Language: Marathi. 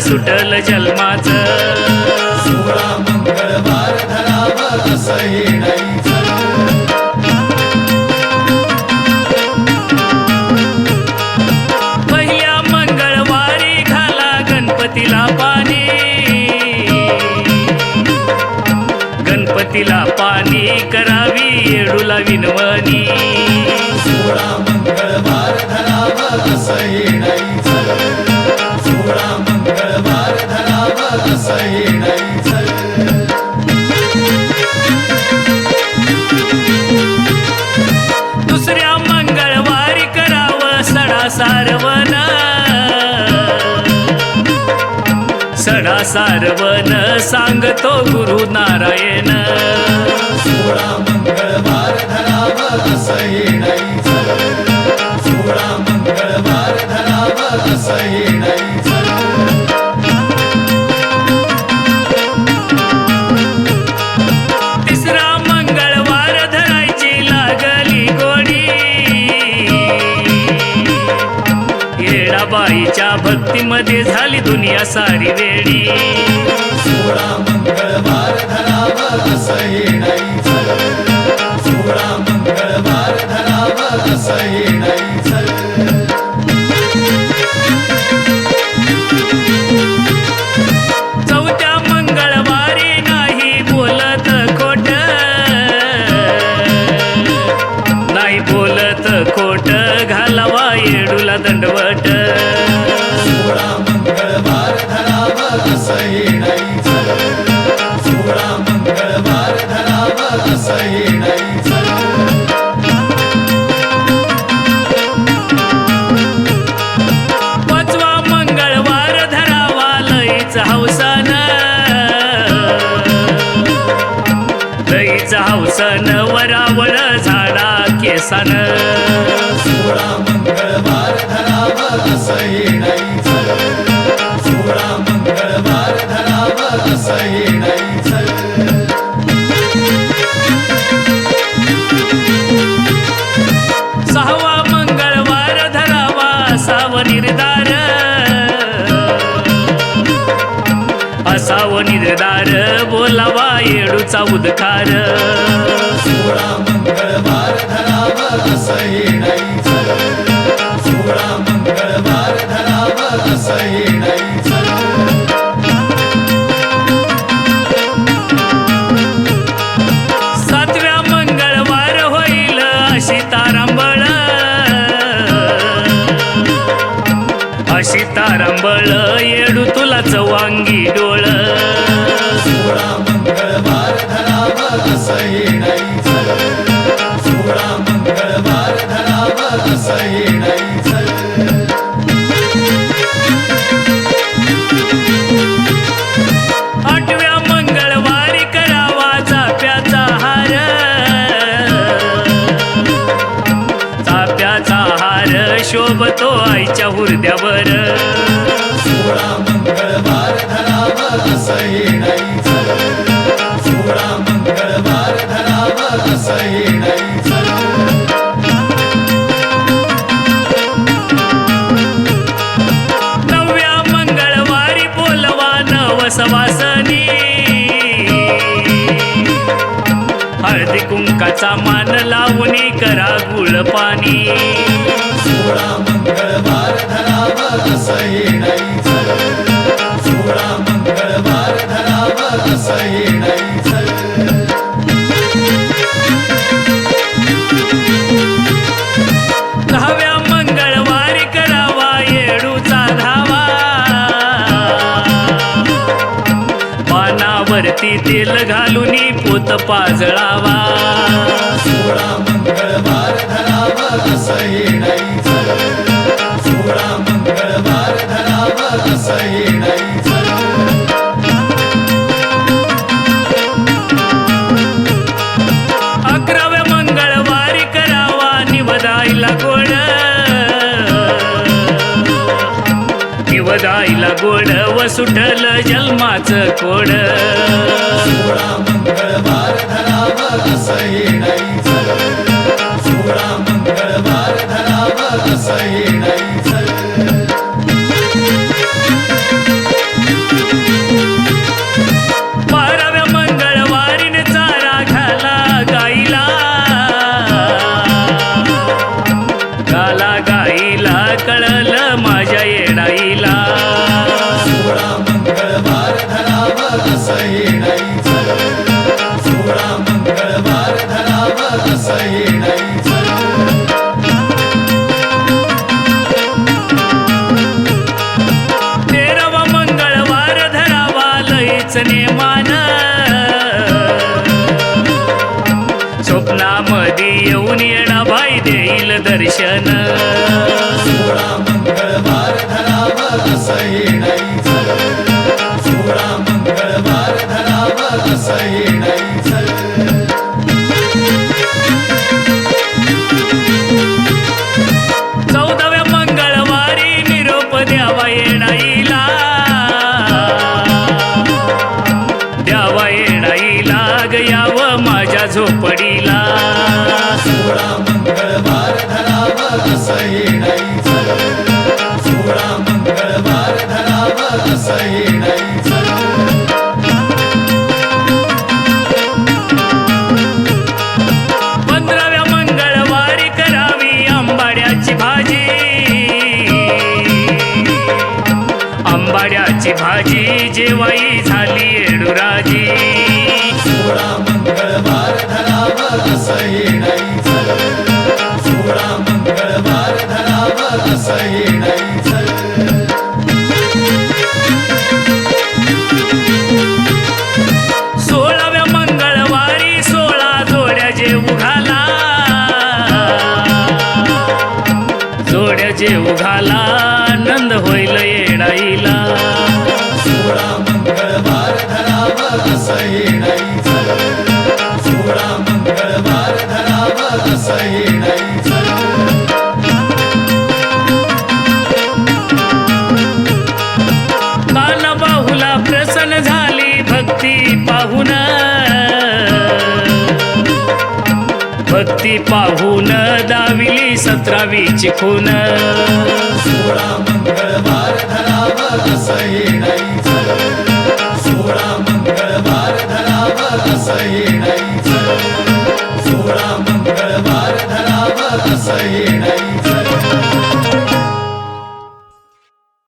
सुटल जन्माच. सोळा मंगळवार धराव असं येणाईचं पहिल्या मंगळवारी घाला गणपतीला पाणी. गणपतीला पाणी करावी येडूला विनवणी. दुसऱ्या मंगळवारी करावं सडा सारवण. सडा सारवण सांगतो गुरु नारायण. सोळा मंगळवार धराव असं सोळा मंगळवार धराव असं मध्ये झाली दुनिया सारी वेळी सोळा मंगळवार धरावा असं येणाईचं सोळा मंगळवार असं पाचवा मंगळवार धरावा लईच हौसन. लईच हौसन वरावळ झाडा केसान. निर्धार बोलावा येडूचा उद्कार सोळा मंगळवार धरावा असं सोळा मंगळवार असं अशी येडू तुला चवांगी डोळ. सोळा मंगळवार धराव असं येणाईचं सोळा मंगळवार धराव असं येणाईचं हळदी मान लावून करा गुळ पाणी. सोळा मंगळवार धरावा असं पानावरती तेल घालून पोत पाजळावा. सोळा मंगळवार धरावा असं येणाईचं सोळा मंगळवार धरावा असं येणाईचं निवदाईला गोड व सुटल जन्माच कोड. सोळा मंगळवार धराव वाचने मान. स्वप्नामध्ये येऊन येणा भाई देईल दर्शन. सोळा मंगळवार धराव पंधराव्या मंगळवारी करावी आंबाड्याची भाजी. आंबाड्याची भाजी जेवाई झाली येडुराजी. सोळा मंगळवार धरावा असं येणाई सोळा मंगळवार धरावा असं येणाई जोड्या जेऊ घाला आनंद होईल येणाईला सोळा मंगळवार धराव असं येणाई चल सोळा मंगळवार धराव असं येणाई चल कान बाहुला प्रसन्न झाली भक्ती पाहून. भक्ती पाहून दाविली सतरावीची खून. सोळा मंगळवार धरावा असं